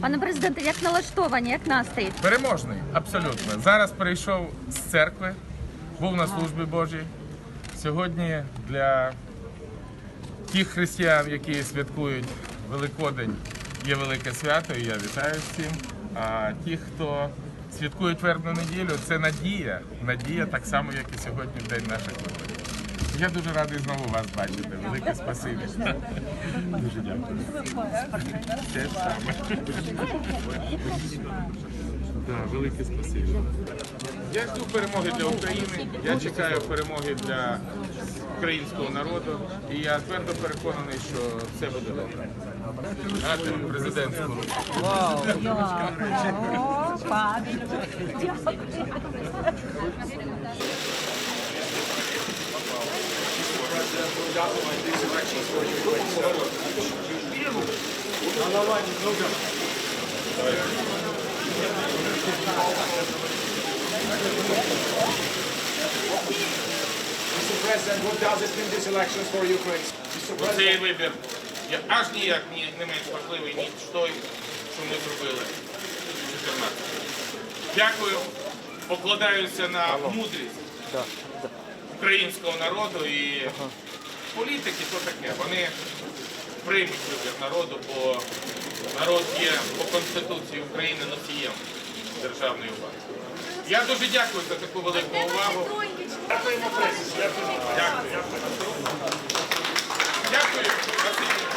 Пане президенте, як налаштовані, як настрій? Переможний, абсолютно. Зараз прийшов з церкви, був на службі Божій. Сьогодні для тих християн, які святкують Великодень, є велике свято, і я вітаю всім. А ті, хто святкують вербну неділю, це надія. Надія так само, як і сьогодні в день наших виборів. Я дуже радий знову вас бачити. Велике спасибі. Дуже дякую. Те саме. Так, велике спасибі. Я жду перемоги для України. Я чекаю перемоги для українського народу. І я твердо переконаний, що все буде добре. Знаєте, президентську руку. Mr. Цей вибір є аж ніяк ні- не менш важливий, ніж той, що ми зробили в 14. Дякую. Покладаюся на мудрість українського народу і політики, то таке. Вони приймуть вибір народу, бо народ є по Конституції України носієм державної влади. Я дуже дякую за таку велику увагу. Дякуємо. Дякую. Дякую. Дякую. Дякую.